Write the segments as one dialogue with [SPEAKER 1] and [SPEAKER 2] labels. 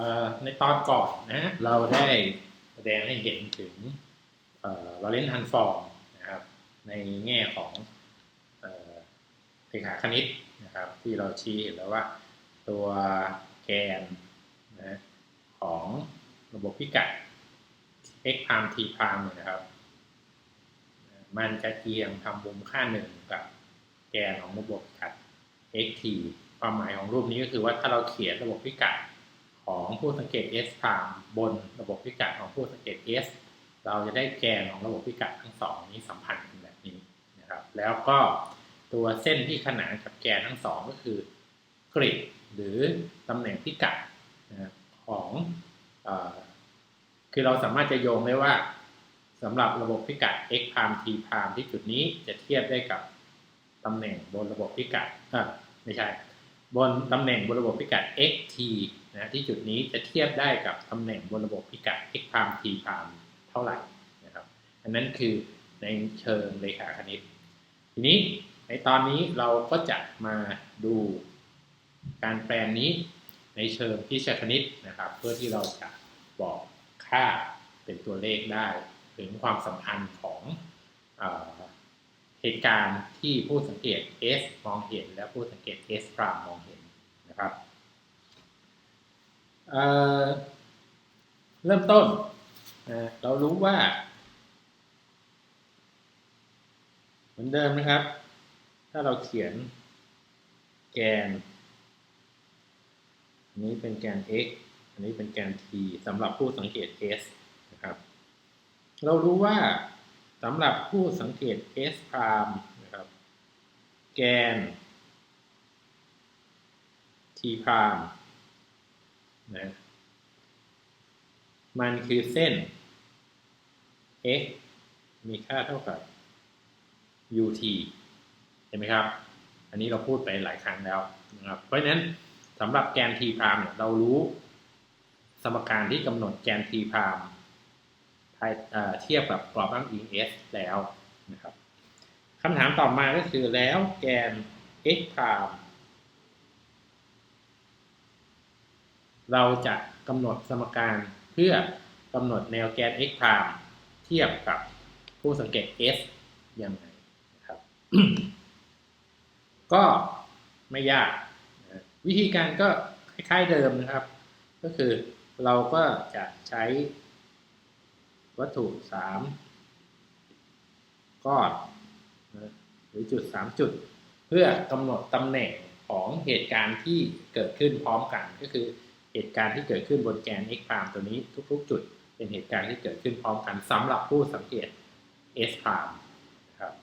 [SPEAKER 1] ่ในตอนก่อนนะเราได้แสดงให้เห็นถึงวาเลนทันฟอร์มนะครับในแง่ของเอ่อเลขาคณิตนะครับที่เราชี้เห็นแล้วว่าตัวแกนนะของระบบพิกัด x พาม t พามเนี่ยนะครับ มันจะเอียงทำมุมค่าหนึ่งกับแกนของระบบพิกัด xt ความหมายของรูปนี้ก็คือว่าถ้าเราเขียนระบบพิกัด ของผู้สังเกต s พามบนระบบพิกัดของผู้สังเกต s เราจะได้แกนของระบบพิกัดทั้งสองนี้สัมพันธ์กันแบบนี้นะครับ แล้วก็ตัวเส้นที่ขนานกับแกนทั้งสองก็คือกริดหรือตำแหน่งพิกัดนะของอคือเราสามารถจะโยงได้ว่าสำหรับระบบพิกัด x พาม t พามที่จุดนี้จะเทียบได้กับตำแหน่งบนระบบพิกัดเออไม่ใช่ บนตำแหน่งบนระบบพิกัด xt นะที่จุดนี้จะเทียบได้กับตำแหน่งบนระบบพิกัด x พาม t พามเท่าไหร่นะครับอันนั้นคือในเชิงเลขาคณิต ทีนี้ในตอนนี้เราก็จะมาดูการแปลนี้ในเชิงพิชคณิตนะครับ เพื่อที่เราจะบอกค่าเป็นตัวเลขได้ ถึงความสัมพันธ์ของอ เหตุการณ์ที่ผู้สังเกต S มองเห็น และผู้สังเกต S พรามมองเห็นนะครับเเริ่มต้นเรารู้ว่า เหมือนเดิมนะครับ ถ้าเราเขียนแกน อันนี้เป็นแกน x อันนี้เป็นแกน t สำหรับผู้สังเกต s นะครับ เรารู้ว่าำหรับผู้สังเกต s พรามนะครับแกน t พรามนะมันคือเส้น x มีค่าเท่ากับ ut เห็นไหมครับ อันนี้เราพูดไปหลายครั้งแล้วนะครับ เพราะฉะนั้นสำหรับแกน t พรามเนี่ยเรารู้สมการที่กำหนดแกน t พราม เทียบกับกรอบอ้างอิง s แล้วนะครับคำถามต่อมาก็คือแล้วแกน x พรามเราจะกำหนดสมการเพื่อกำหนดแนวแกน x พรามเทียบกับผู้สังเกต s ยังไงนะครับ ก็ไม่ยากวิธีการก็คล้ายๆเดิมนะครับ ก็คือเราก็จะใช้ วัตถุสามก้อนหรือจุดสามจุด เพื่อกำหนดตำแหน่งของเหตุการณ์ที่เกิดขึ้นพร้อมกันก็คือเหตุการณ์ที่เกิดขึ้นบนแกน x พรามตัวนี้ทุก ๆ จุด เป็นเหตุการณ์ที่เกิดขึ้นพร้อมกันสำหรับผู้สังเกต s พรามครับ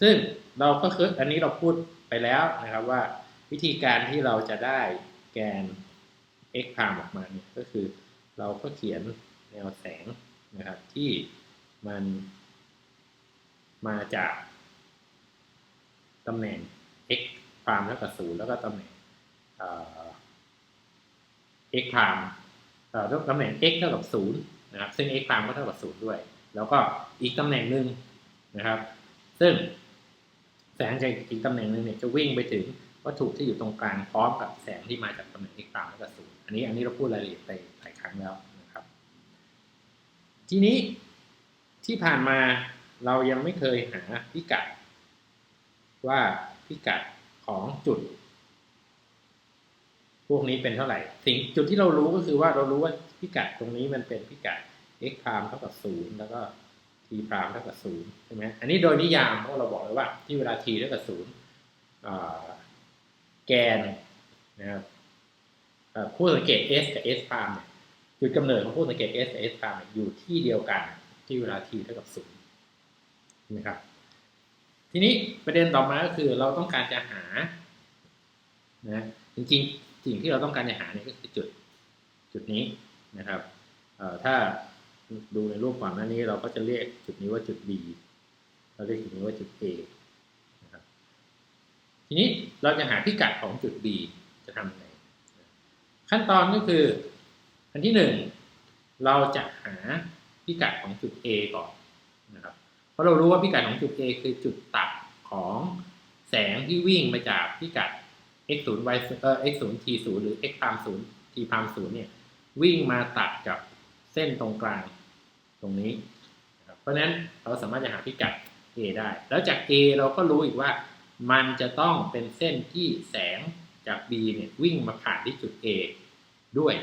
[SPEAKER 1] ซึ่งเราก็คืออันนี้เราพูดไปแล้วนะครับว่าวิธีการที่เราจะได้แกน x พรามออกมาเนี่ยก็คือเราก็เขียน แนวแสงนะครับที่มันมาจากตำแหน่ง x พรามเท่ากับศูนย์แล้วก็ตำแหน่ง x พรามตำแหน่ง x เท่ากับศูนย์นะครับซึ่ง x พรามก็เท่ากับศูนย์ด้วย แล้วก็อีกตำแหน่งหนึ่งนะครับ ซึ่งแสงจากอีกตำแหน่งหนึ่งเนี่ยจะวิ่งไปถึงวัตถุที่อยู่ตรงกลางพร้อมกับแสงที่มาจากตำแหน่ง x พรามเท่ากับศูนย์อันนี้อันนี้เราพูดรายละเอียดไปหลายครั้งแล้ว ทีนี้ที่ผ่านมาเรายังไม่เคยหาพิกัด ว่าพิกัดของจุด พวกนี้เป็นเท่าไหร่ สิ่งจุดที่เรารู้ก็คือว่าเรารู้ว่าพิกัดตรงนี้มันเป็นพิกัด x พรามเท่ากับศูนย์แล้วก็ t พรามเท่ากับศูนย์ใช่ไหมอันนี้โดยนิยามเพราะเราบอกเลยว่า ที่เวลา t เท่ากับศูนย์แกนนะครับผู้สังเกต s กับ s พรามเนี่ย จุดกำเนิดของผู้สังเกต s กับ s พรามอยู่ที่เดียวกันที่เวลา t เท่ากับศูนย์นะครับ ทีนี้ประเด็นต่อมาก็คือเราต้องการจะหานะจริงๆ สิ่งที่เราต้องการจะหาเนี่ยก็คือจุดจุดนี้นะครับถ้าดูในรูปก่อนหน้านี้เราก็จะเรียกจุดนี้ว่าจุด B เราเรียกจุดนี้ว่าจุด A นะครับทีนี้เราจะหาพิกัดของจุด B จะทำยังไงขั้นตอนก็คือ อันที่หนึ่งเราจะหาพิกัดของจุด A ก่อนนะครับเพราะเรารู้ว่าพิกัดของจุด A คือจุดตัดของแสงที่วิ่งมาจากพิกัด x 0 y เอ่อ x 0 t 0หรือ x ตาม0 t พามศูนย์เนี่ยวิ่งมาตัดกับเส้นตรงกลางตรงนี้นะครับเพราะฉะนั้นเราสามารถจะหาพิกัด a ได้ แล้วจาก a เราก็รู้อีกว่ามันจะต้องเป็นเส้นที่แสงจาก b เนี่ยวิ่งมาผ่านที่จุด a ด้วย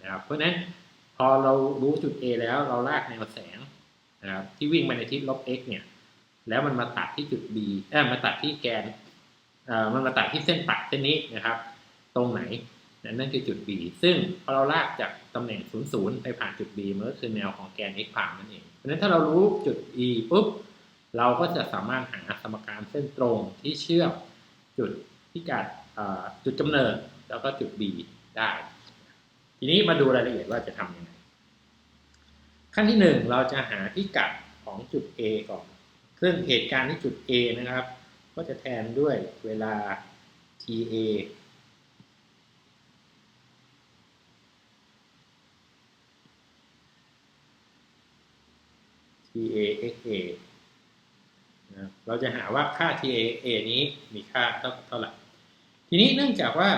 [SPEAKER 1] นะครับเพราะฉะนั้นพอเรารู้จุด a แล้วเราลากแนวแสงนะครับที่วิ่งมาในทิศลบ x เนี่ย แล้วมันมาตัดที่จุด b เออมาตัดที่แกนเอ่อมันมาตัดที่เส้นปักเส้นนี้นะครับ ตรงไหนนั่นคือจุด b ซึ่งพอเราลากจากตำแหน่ง 0 0 ไปผ่านจุด b มันก็คือแนวของแกน x ผ่านนั่นเองเพราะฉะนั้นถ้าเรารู้จุด e ปุ๊บเราก็จะสามารถหาสมการเส้นตรงที่เชื่อมจุดพิกัดจุดกำเนิดแล้วก็จุด b ได้ ทีนี้มาดูรายละเอียดว่าจะทำยังไง ขั้นที่1เราจะหาพิกัดของจุด A ก่อน ซึ่งเหตุการณ์ที่จุด A นะครับ ก็จะแทนด้วยเวลา TA ที a x a นะเราจะหาว่าค่า ta a นี้มีค่าเท่าเท่าไหร่ ทีนี้เนื่องจากว่า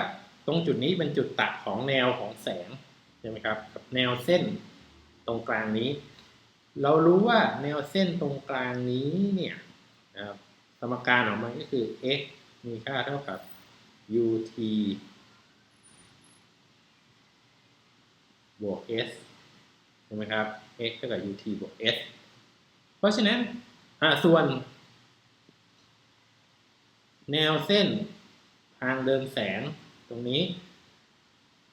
[SPEAKER 1] ตรงจุดนี้เป็นจุดตัดของแนวของแสงใช่ไหมครับกับแนวเส้นตรงกลางนี้ เรารู้ว่าแนวเส้นตรงกลางนี้เนี่ยสมการของมันก็คือ x มีค่าเท่ากับ ut บวก s ใช่ไหมครับ x เท่ากับ ut บวก s เพราะฉะนั้นส่วน แนวเส้นทางเดินแสง ตรงนี้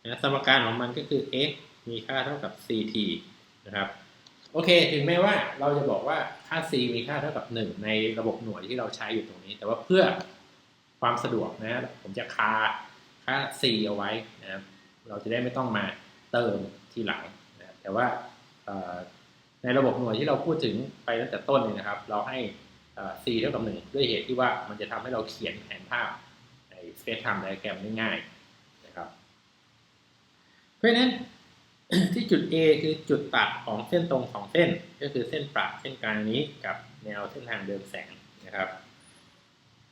[SPEAKER 1] นะสมการของมันก็คือ x มีค่าเท่ากับ ct นะครับโอเค ถึงแม้ว่าเราจะบอกว่าค่า c มีค่าเท่ากับ 1 ในระบบหน่วยที่เราใช้อยู่ตรงนี้ แต่ว่าเพื่อความสะดวกนะผมจะคาค่า c เอาไว้นะครับเราจะได้ไม่ต้องมาเติมทีหลังนะแต่ว่าในระบบหน่วยที่เราพูดถึงไปตั้งแต่ต้นเนี่ยนะครับ เราให้ c เท่ากับ 1 ด้วยเหตุที่ว่ามันจะทำให้เราเขียนแผนภาพ space time diagram ได้ง่ายนะครับเพราะฉะนั้นที่จุด A คือจุดตัดของเส้นตรงสองเส้น ก็คือเส้นประเส้นกลางนี้กับแนวเส้นทางเดินแสงนะครับ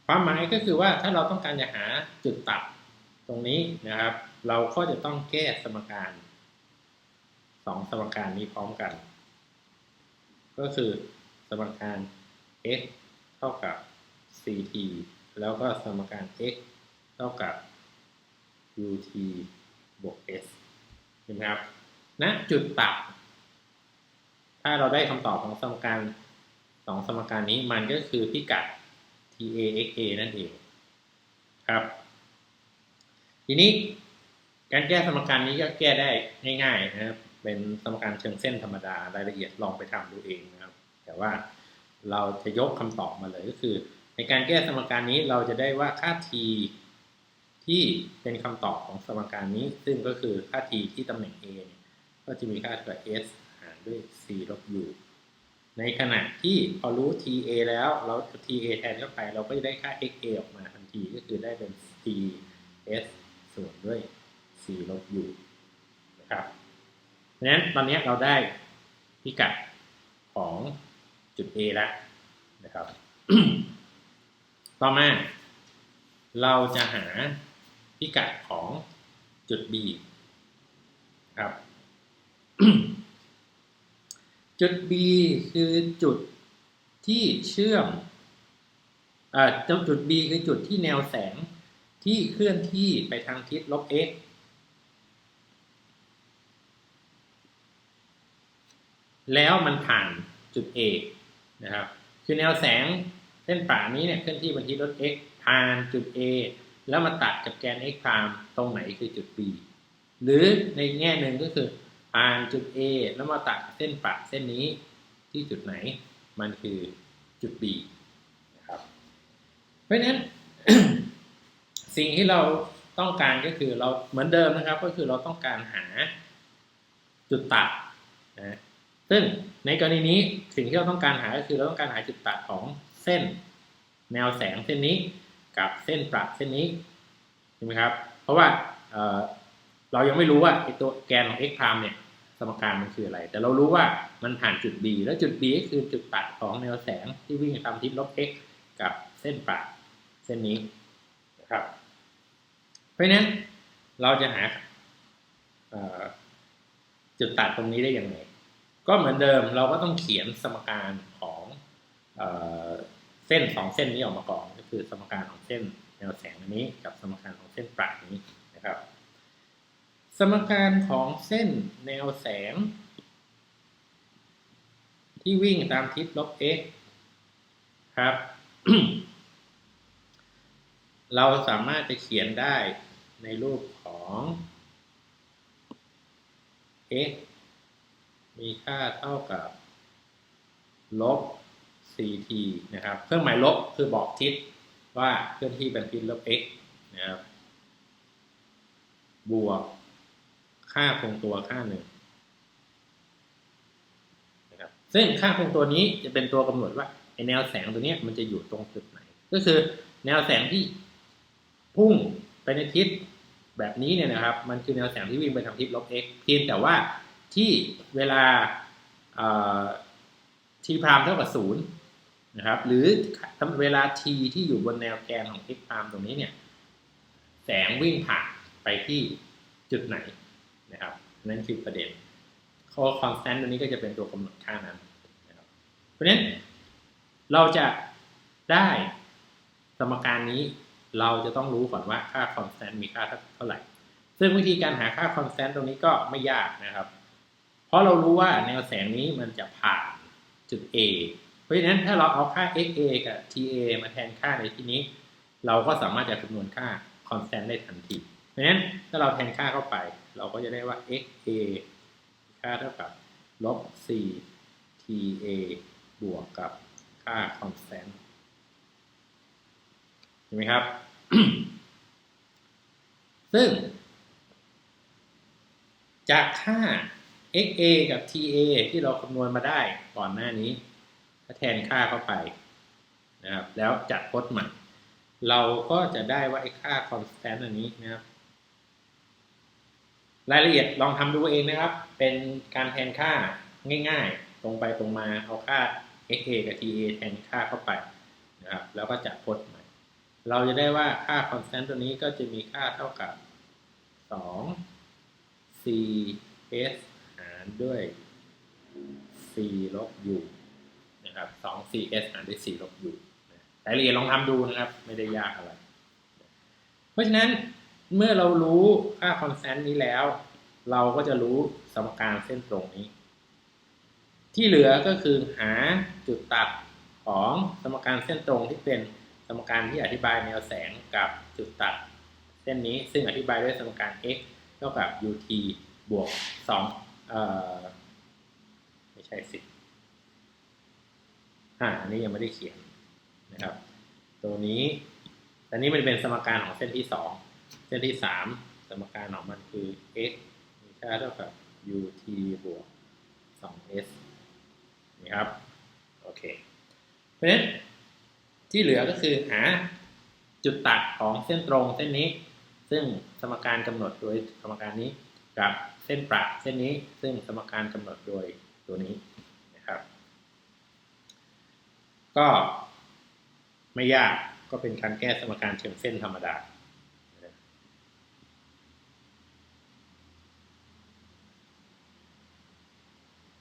[SPEAKER 1] ความหมายก็คือว่าถ้าเราต้องการจะหาจุดตัดตรงนี้นะครับ เราก็จะต้องแก้สมการสองสมการนี้พร้อมกัน ก็คือสมการ x เท่ากับ ct แล้วก็สมการ x เท่ากับ ut บวก s เห็นไหมครับณนะจุดตัด ถ้าเราได้คำตอบของสมการสองสมการนี้มันก็คือพิกัด ta xa นั่นเองครับ ทีนี้การแก้สมการนี้ก็แก้ได้ง่ายๆนะครับ เป็นสมการเชิงเส้นธรรมดารายละเอียดลองไปทำดูเองนะครับ แต่ว่าเราจะยกคำตอบมาเลยก็คือ ในการแก้สมการนี้เราจะได้ว่าค่า t ที่เป็นคำตอบของสมการนี้ ซึ่งก็คือค่า t ที่ตำแหน่ง a เนี่ยก็จะมีค่าเท่ากับ s หารด้วย c ลบ u ในขณะที่พอรู้ ta แล้วเรา ta แทนเข้าไป เราก็จะได้ค่า xa ออกมาทันทีก็คือได้เป็น c s ส่วนด้วย c ลบ u นะครับเพราะฉะนั้นตอนนี้เราได้พิกัดของจุด A แล้วนะครับ ต่อมาเราจะหา พิกัดของจุด B ครับ จุด B คือจุดที่เชื่อมอ่าจุด B คือจุดที่แนวแสงที่เคลื่อนที่ไปทางทิศลบ x แล้วมันผ่านจุด A นะครับ คือแนวแสงเส้นป่านี้เนี่ยเคลื่อนที่บนทิศลบ x ผ่านจุด A แล้วมาตัดกับแกน x พามตรงไหนคือจุด B หรือในแง่หนึ่งก็คือผ่านจุด A แล้วมาตัดเส้นปะเส้นนี้ที่จุดไหนมันคือจุด B นะครับ เพราะฉะนั้นสิ่งที่เราต้องการก็คือเราเหมือนเดิมนะครับ ก็คือเราต้องการหาจุดตัดนะซึ่งในกรณีนี้สิ่งที่เราต้องการหาก็คือเราต้องการหาจุดตัดของเส้น แนวแสงเส้นนี้ กับเส้นปรับเส้นนี้ใช่ไหมครับ เพราะว่าเเรายังไม่รู้ว่าไอตัวแกนของ x พามเนี่ยสมการมันคืออะไร แต่เรารู้ว่ามันผ่านจุด b แล้วจุด b ก็คือจุดตัดของแนวแสงที่วิ่งตามทิศลบ x กับเส้นปรับเส้นนี้นะครับ เพราะฉะนั้นเราจะหาจุดตัดตรงนี้ได้อยังไงก็เหมือนเดิมเราก็ต้องเขียนสมการของเอเส้นสองเส้นนี้ออกมาก่อน คือสมการของเส้นแนวแสงอันนี้กับสมการของเส้นปลายนี้นะครับ สมการของเส้นแนวแสง ที่วิ่งตามทิศลบ x ครับ เราสามารถจะเขียนได้ในรูปของ x มีค่าเท่ากับลบ ct นะครับ เครื่องหมายลบคือบอกทิศ ว่าเคลื่อนที่เป็นทิศลบ x นะครับ บวกค่าคงตัวค่าหนึ่งนะครับ ซึ่งค่าคงตัวนี้จะเป็นตัวกำหนดว่าไอแนวแสงตัวนี้มันจะอยู่ตรงจุดไหน ก็คือแนวแสงที่พุ่งไปในทิศแบบนี้เนี่ยนะครับ มันคือแนวแสงที่วิ่งไปทางทิศลบ x เพียงแต่ว่าที่เวลาทีพรามเท่ากับศูนย์ นะครับ หรือเวลา t ที่อยู่บนแนวแกนของ x พรามตรงนี้เนี่ย แสงวิ่งผ่านไปที่จุดไหนนะครับ นั่นคือประเด็นข้อ constant ตัวนี้ก็จะเป็นตัวกำหนดค่านั้นนะครับ เพราะฉะนั้นเราจะได้สมการนี้เราจะต้องรู้ก่อนว่าค่า constant มีค่าเท่าไหร่ ซึ่งวิธีการหาค่า constant ตรงนี้ก็ไม่ยากนะครับ เพราะเรารู้ว่าแนวแสงนี้มันจะผ่านจุด A เพราะฉะนั้นถ้าเราเอาค่า xa กับ ta มาแทนค่าในที่นี้ เราก็สามารถจะคำนวณค่า constant ได้ทันที เพราะฉะนั้นถ้าเราแทนค่าเข้าไป เราก็จะได้ว่า xa ค่าเท่ากับลบ c ta บวกกับค่า constant เห็นไหมครับ ซึ่ง จากค่า xa กับ ta ที่เราคำนวณมาได้ก่อนหน้านี้ ถ้าแทนค่าเข้าไปนะครับ แล้วจัดพจน์ใหม่ เราก็จะได้ว่าไอ้ค่า constant อันนี้นะครับ รายละเอียดลองทำดูเองนะครับ เป็นการแทนค่าง่ายๆ ตรงไปตรงมาเอาค่า xa กับ ta แทนค่าเข้าไปนะครับ แล้วก็จัดพจน์ใหม่ เราจะได้ว่าค่า constant ตัวนี้ก็จะมีค่าเท่ากับ 2 c s หารด้วย c ลบ u นะครับ2 c s หารด้วย c ลบ u รายละเอียดลองทำดูนะครับ ไม่ได้ยากอะไร เพราะฉะนั้นเมื่อเรารู้ค่า constant นี้แล้ว เราก็จะรู้สมการเส้นตรงนี้ ที่เหลือก็คือหาจุดตัดของสมการเส้นตรงที่เป็นสมการที่อธิบายแนวแสงกับจุดตัดเส้นนี้ซึ่งอธิบายด้วยสมการ x เท่ากับ ut บวก2เอ่อไม่ใช่สิ อ่าอันนี้ยังไม่ได้เขียนนะครับ ตัวนี้อันนี้มันเป็นสมการของเส้นที่สองเส้นที่สามสมการของมันคือ x มีค่าเท่ากับ ut บวก 2s นี่ครับ โอเค เพราะฉะนั้นที่เหลือก็คือหาจุดตัดของเส้นตรงเส้นนี้ ซึ่งสมการกำหนดโดยสมการนี้ กับเส้นประเส้นนี้ ซึ่งสมการกำหนดโดยตัวนี้ ก็ไม่ยากก็เป็นการแก้สมการเชิงเส้นธรรมดา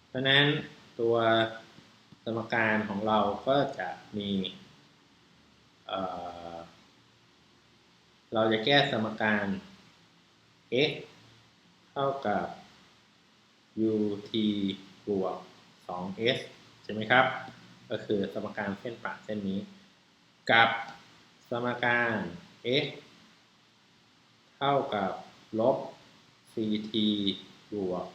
[SPEAKER 1] เพราะนั้นตัวสมการของเราก็จะมีเเราจะแก้สมการ x เท่ากับ ut บวก 2s ใช่ไหมครับ ก็คือสมการเส้นประเส้นนี้ กับสมการ x เท่ากับลบ ct บวก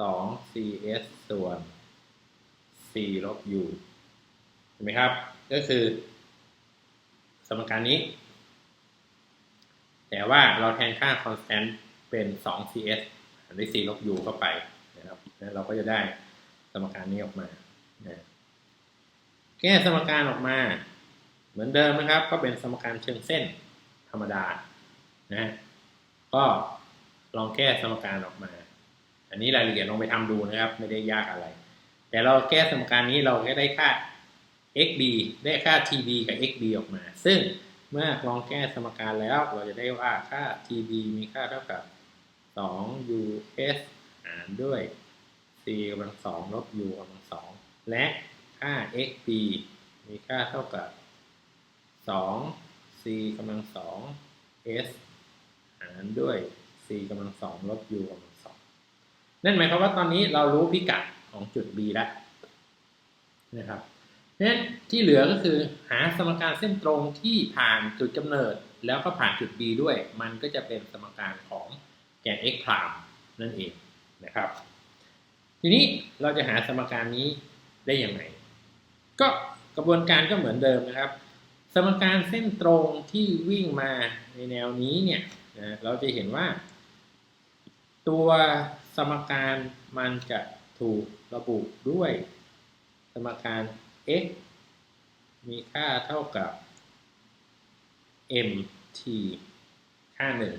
[SPEAKER 1] 2cs ส่วน c ลบ u เห็นไหมครับ ก็คือ สมการนี้ แต่ว่าเราแทนค่า constant เป็น 2cs หารด้วย c ลบ u เข้าไปนะครับแล้วเราก็จะได้สมการนี้ออกมา นะแก้สมการออกมา เหมือนเดิมนะครับ ก็เป็นสมการเชิงเส้นธรรมดานะก็ลองแก้สมการออกมา อันนี้รายละเอียดลองไปทำดูนะครับ ไม่ได้ยากอะไร แต่เราแก้สมการนี้เราก็ได้ค่า xb ได้ค่า tb กับ xb ออกมา ซึ่งเมื่อลองแก้สมการแล้วเราจะได้ว่าค่า tb มีค่าเท่ากับสอง us หารด้วย c กำลังสองลบ u กำลังสอง และค่า xb มีค่าเท่ากับสอง c กำลังสอง s หารด้วย c กำลังสองลบ u กำลังสองนั่นหมายความว่าตอนนี้เรารู้พิกัดของจุด b แล้วนะครับเพราะฉะนั้นที่เหลือก็คือหาสมการเส้นตรงที่ผ่านจุดกำเนิด แล้วก็ผ่านจุด b ด้วย มันก็จะเป็นสมการของแกน x พรามนั่นเองนะครับ ทีนี้เราจะหาสมการนี้ ได้ยังไง ก็กระบวนการก็เหมือนเดิมนะครับ สมการเส้นตรงที่วิ่งมาในแนวนี้เนี่ยนะเราจะเห็นว่า ตัวสมการมันจะถูกระบุด้วย สมการ x มีค่าเท่ากับ mt ค่าหนึ่ง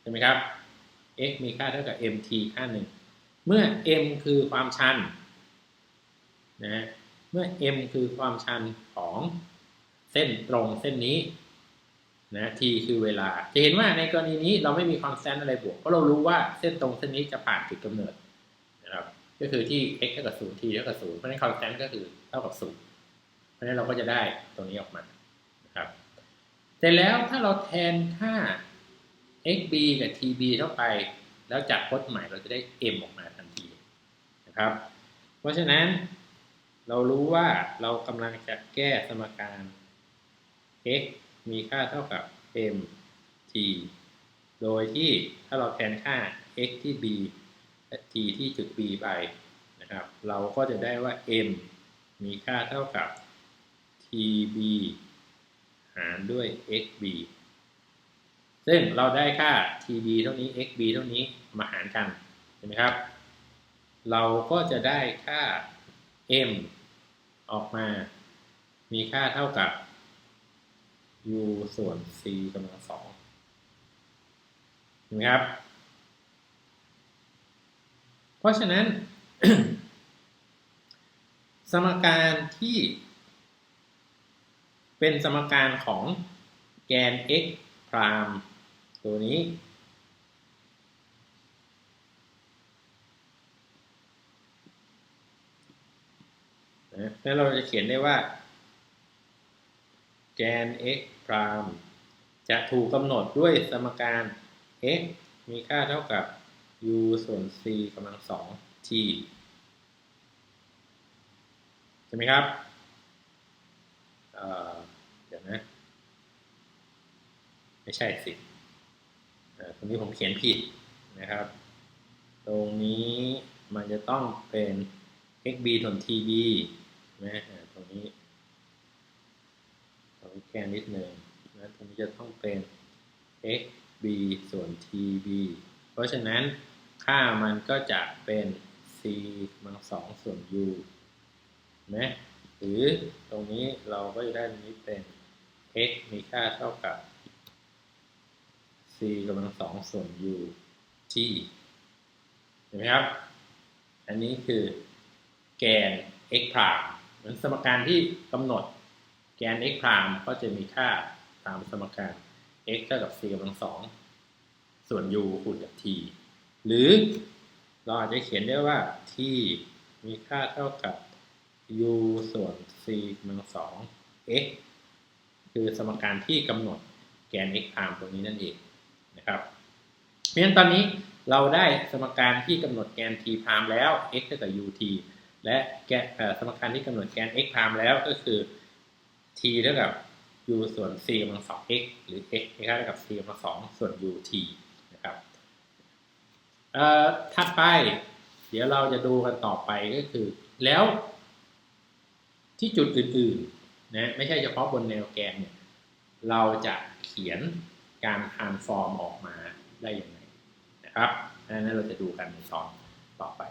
[SPEAKER 1] ใช่ไหมครับ x มีค่าเท่ากับ mt ค่าหนึ่งเมื่อ m คือความชัน นะเมื่อ m คือความชันของเส้นตรงเส้นนี้นะ t คือเวลา จะเห็นว่าในกรณีนี้เราไม่มีคอนสแตนต์อะไรบวก เพราะเรารู้ว่าเส้นตรงเส้นนี้จะผ่านจุดกำเนิดนะครับก็คือที่ x เท่ากับ0 t เท่ากับ0เพราะฉะนั้นคอนสแตนต์ก็คือเท่ากับ0เพราะฉะนั้นเราก็จะได้ตรงนี้ออกมานะครับเสร็จแล้วถ้าเราแทนค่า xb กับ tb เข้าไป แล้วจัดพจน์ใหม่เราจะได้ m ออกมาทันทีนะครับ เพราะฉะนั้น เรารู้ว่าเรากำลังจะแก้สมการ x มีค่าเท่ากับ m t โดยที่ถ้าเราแทนค่า x ที่ b และ t ที่จุด b ไปนะครับ เราก็จะได้ว่า m มีค่าเท่ากับ tb หารด้วย xb ซึ่งเราได้ค่า tb เท่านี้ xb เท่านี้มาหารกัน เห็นไหมครับ เราก็จะได้ค่า m ออกมา มีค่าเท่ากับ u ส่วน c กำลังสองเห็นไหมครับ เพราะฉะนั้น สมการที่ เป็นสมการของแกน x พรามตัวนี้ นะแล้วเราจะเขียนได้ว่าแกน x พรามจะถูกกำหนดด้วยสมการ x มีค่าเท่ากับ u ส่วน c กำลังสอง t ใช่ไหมครับเเดี๋ยวนะ ไม่ใช่สิตรงนี้ผมเขียนผิดนะครับ ตรงนี้มันจะต้องเป็น xb ส่วน tb นะตรงนี้ตรงนี้แค่นิดหนึ่งนะตรงนี้จะต้องเป็น xb ส่วน tb เพราะฉะนั้นค่ามันก็จะเป็น c กำลังสองส่วน u นะหรือตรงนี้เราก็จะได้ตรงนี้เป็น x มีค่าเท่ากับ c กำลังสองส่วน u t เห็นไหมครับ อันนี้คือแกน x พราม มือนสมการที่กำหนดแกน x พรามก็จะมีค่าตามสมการ x เท่ากับ c กำลังสองส่วน u คูณกับ t หรือเราอาจจะเขียนได้ว่า t มีค่าเท่ากับ u ส่วน c กำลังสอง x คือสมการที่กำหนดแกน x พรามตรงนี้นั่นเองนะครับ เพราะฉะนั้นตอนนี้เราได้สมการที่กำหนดแกน t พรามแล้ว x เท่ากับ ut และแกสมการที่กำหนดแกน x พามแล้วก็คือ t เท่ากับ u ส่วน c กำลังสอง x หรือ x เท่ากับ c กำลังสองส่วน ut นะครับถัดไป เดี๋ยวเราจะดูกันต่อไปก็คือ แล้ว ที่จุดอื่นๆนะไม่ใช่เฉพาะบนแนวแกนเนี่ยเราจะเขียนการ transform ออกมาได้อย่างไรนะครับนั้นเราจะดูกันในตอนต่อไป